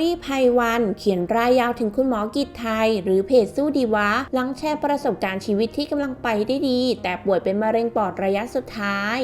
รี่ไพวัน เขียนรายยาวถึงคุณหมอกิจไทย หรือเพจสู้ดีวะ หลังแชร์ประสบการณ์ชีวิตที่กำลังไปได้ดี แต่ป่วยเป็นมะเร็งปอดระยะสุดท้าย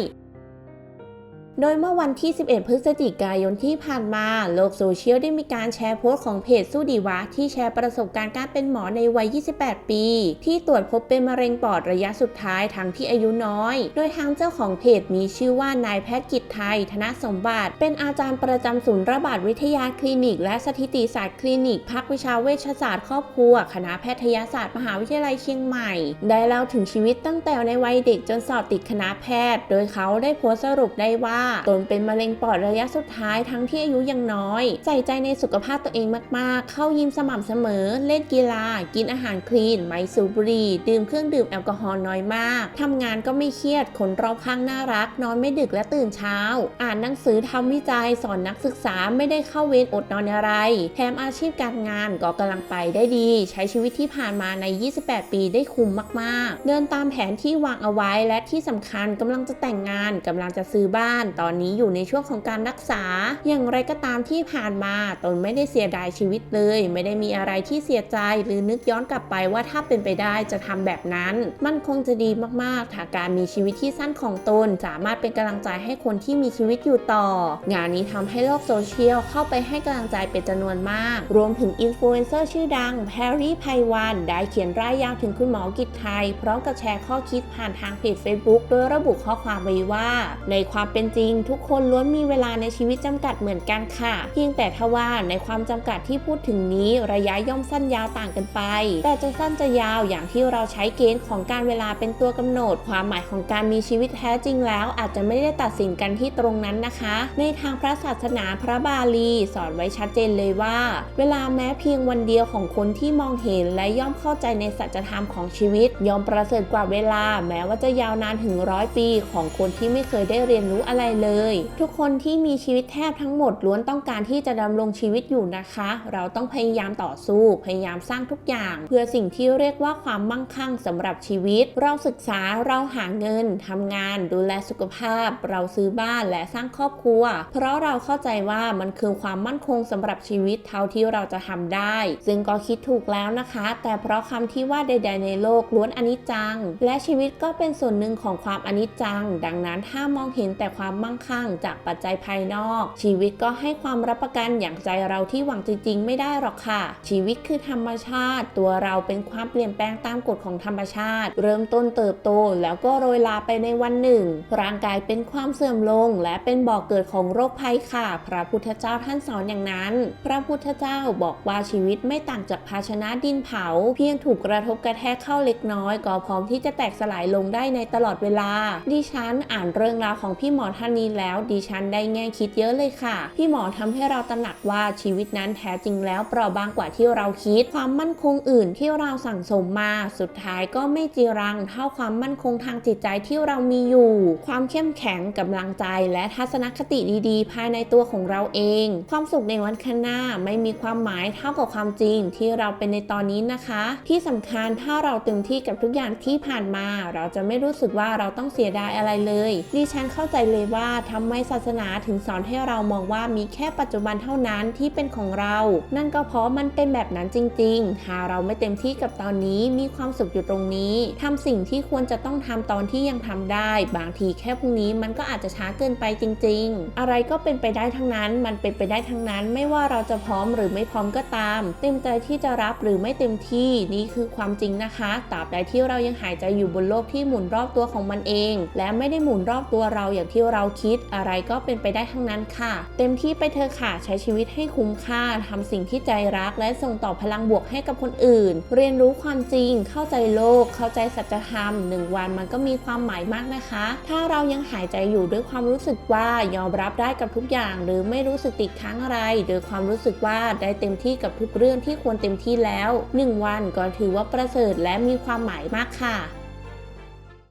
โดยเมื่อวันที่ 11 พฤศจิกายนที่ผ่านมา โลกโซเชียลได้มีการแชร์โพสต์ของเพจสู้ดีวะ ที่แชร์ประสบการณ์การเป็นหมอในวัย 28 ปี ที่ตรวจพบเป็นมะเร็งปอดระยะสุดท้ายทั้งที่อายุน้อย โดยทางเจ้าของเพจมีชื่อว่านายแพทย์กิจไทย ธนสมบัติ เป็นอาจารย์ประจำศูนย์ระบาดวิทยาคลินิก และสถิติศาสตร์คลินิกภาควิชาเวชศาสตร์ครอบครัว คณะแพทยศาสตร์มหาวิทยาลัยเชียงใหม่ ได้เล่าถึงชีวิตตั้งแต่ในวัยเด็กจนสอบติดคณะแพทย์ โดยเขาได้โพสต์สรุปได้ว่าตนเป็นมะเร็งปอดระยะสุดท้ายทั้งที่อายุยังน้อย ใส่ใจในสุขภาพตัวเองมากๆ เข้ายิมสม่ำเสมอ เล่นกีฬา กินอาหารคลีน ไม่สูบบุหรี่ดื่มเครื่องดื่มแอลกอฮอล์น้อยมาก ทำงานก็ไม่เครียด คนรอบข้างน่ารัก นอนไม่ดึกและตื่นเช้า อ่านหนังสือทำวิจัยสอนนักศึกษาไม่ได้เข้าเวรอดนอนอะไร แถมอาชีพการงานก็กำลังไปได้ดี ใช้ชีวิตที่ผ่านมาใน 28 ปีได้คุ้มมากๆ เดินตามแผนที่วางเอาไว้และที่สำคัญกำลังจะแต่งงานกำลังจะซื้อบ้านตอนนี้อยู่ในช่วงของการรักษา อย่างไรก็ตามที่ผ่านมาตนไม่ได้เสียดายชีวิตเลย ไม่ได้มีอะไรที่เสียใจหรือนึกย้อนกลับไปว่าถ้าเป็นไปได้จะทำแบบนั้น มันคงจะดีมากๆถ้าการมีชีวิตที่สั้นของตนสามารถเป็นกำลังใจให้คนที่มีชีวิตอยู่ต่อ งานนี้ทำให้โลกโซเชียลเข้าไปให้กำลังใจเป็นจำนวนมาก รวมถึงอินฟลูเอนเซอร์ชื่อดังแพรรี่ไพวันได้เขียนร่ายยาวถึงคุณหมอกิจไทย พร้อมกับแชร์ข้อคิดผ่านทางเพจ Facebook โดยระบุข้อความไว้ว่า ในความเป็นจริงริง ทุกคนล้วนมีเวลาในชีวิตจำกัดเหมือนกันค่ะ เพียงแต่ทว่าในความจำกัดที่พูดถึงนี้ระยะย่อมสั้นยาวต่างกันไป แต่จะสั้นจะยาวอย่างที่เราใช้เกณฑ์ของการเวลาเป็นตัวกำหนด ความหมายของการมีชีวิตแท้จริงแล้ว อาจจะไม่ได้ตัดสินกันที่ตรงนั้นนะคะ ในทางพระศาสนาพระบาลี สอนไว้ชัดเจนเลยว่า เวลาแม้เพียงวันเดียวของคนที่มองเห็นและย่อมเข้าใจในสัจธรรมของชีวิต ย่อมประเสริฐกว่าเวลา แม้ว่าจะยาวนานถึงร้อยปี ของคนที่ไม่เคยได้เรียนรู้อะไรเลย ทุกคนที่มีชีวิตแทบทั้งหมดล้วนต้องการที่จะดำรงชีวิตอยู่นะคะ เราต้องพยายามต่อสู้ พยายามสร้างทุกอย่าง เพื่อสิ่งที่เรียกว่าความมั่งคั่งสำหรับชีวิต เราศึกษาเราหาเงินทำงาน ดูแลสุขภาพ เราซื้อบ้านและสร้างครอบครัว เพราะเราเข้าใจว่ามันคือความมั่นคงสำหรับชีวิตเท่าที่เราจะทำได้ ซึ่งก็คิดถูกแล้วนะคะ แต่เพราะคำที่ว่าใด ๆ ในโลกล้วนอนิจจัง และชีวิตก็เป็นส่วนหนึ่งของความอนิจจัง ดังนั้นถ้ามองเห็นแต่ความมั่งคั่ง จากปัจจัยภายนอก ชีวิตก็ให้ความรับประกันอย่างใจเราที่หวังจริง ๆ ไม่ได้หรอกค่ะ ชีวิตคือธรรมชาติ ตัวเราเป็นความเปลี่ยนแปลงตามกฎของธรรมชาติ เริ่มต้นเติบโตแล้วก็โรยลาไปในวันหนึ่ง ร่างกายเป็นความเสื่อมลง และเป็นบ่อกเกิดของโรคภัยค่ะ พระพุทธเจ้าท่านสอนอย่างนั้น พระพุทธเจ้าบอกว่าชีวิตไม่ต่างจากภาชนะดินเผา เพียงถูกกระทบกระแทกเข้าเล็กน้อย ก็พร้อมที่จะแตกสลายลงได้ในตลอดเวลา ดิฉันอ่านเรื่องราวของพี่หมอท่านนี้แล้วดิฉันได้แง่คิดเยอะเลยค่ะ พี่หมอทำให้เราตระหนักว่าชีวิตนั้นแท้จริงแล้วเปราะบางกว่าที่เราคิด ความมั่นคงอื่นที่เราสั่งสมมา สุดท้ายก็ไม่จีรัง เท่าความมั่นคงทางจิตใจที่เรามีอยู่ ความเข้มแข็งกำลังใจ และทัศนคติดีๆ ภายในตัวของเราเอง ความสุขในวันข้างหน้าไม่มีความหมายเท่ากับความจริงที่เราเป็นในตอนนี้นะคะ ที่สำคัญถ้าเราเต็มที่กับทุกอย่างที่ผ่านมา เราจะไม่รู้สึกว่าเราต้องเสียดายอะไรเลยดิฉันเข้าใจเลยว่าว่าทำไมศาสนาถึงสอนให้เรามองว่ามีแค่ปัจจุบันเท่านั้นที่เป็นของเรา นั่นก็เพราะมันเป็นแบบนั้นจริง ๆ หาเราไม่เต็มที่กับตอนนี้มีความสุขอยู่ตรงนี้ทำสิ่งที่ควรจะต้องทำตอนที่ยังทำได้ บางทีแค่พรุ่งนี้มันก็อาจจะช้าเกินไปจริง ๆ อะไรก็เป็นไปได้ทั้งนั้น มันเป็นไปได้ทั้งนั้น ไม่ว่าเราจะพร้อมหรือไม่พร้อมก็ตาม เต็มใจที่จะรับหรือไม่เต็มที่นี่คือความจริงนะคะตราบใดที่เรายังหายใจอยู่บนโลกที่หมุนรอบตัวของมันเอง และไม่ได้หมุนรอบตัวเราอย่างที่เราคิดอะไรก็เป็นไปได้ทั้งนั้นค่ะ เต็มที่ไปเธอค่ะใช้ชีวิตให้คุ้มค่าทำสิ่งที่ใจรัก และส่งต่อพลังบวกให้กับคนอื่น เรียนรู้ความจริง เข้าใจโลก เข้าใจสัจธรรมหนึ่งวันมันก็มีความหมายมากนะคะ ถ้าเรายังหายใจอยู่ด้วยความรู้สึกว่ายอมรับได้กับทุกอย่าง หรือไม่รู้สึกติดค้างอะไร โดยความรู้สึกว่าได้เต็มที่กับทุกเรื่องที่ควรเต็มที่แล้วหนึ่งวันก็ถือว่าประเสริฐและมีความหมายมากค่ะ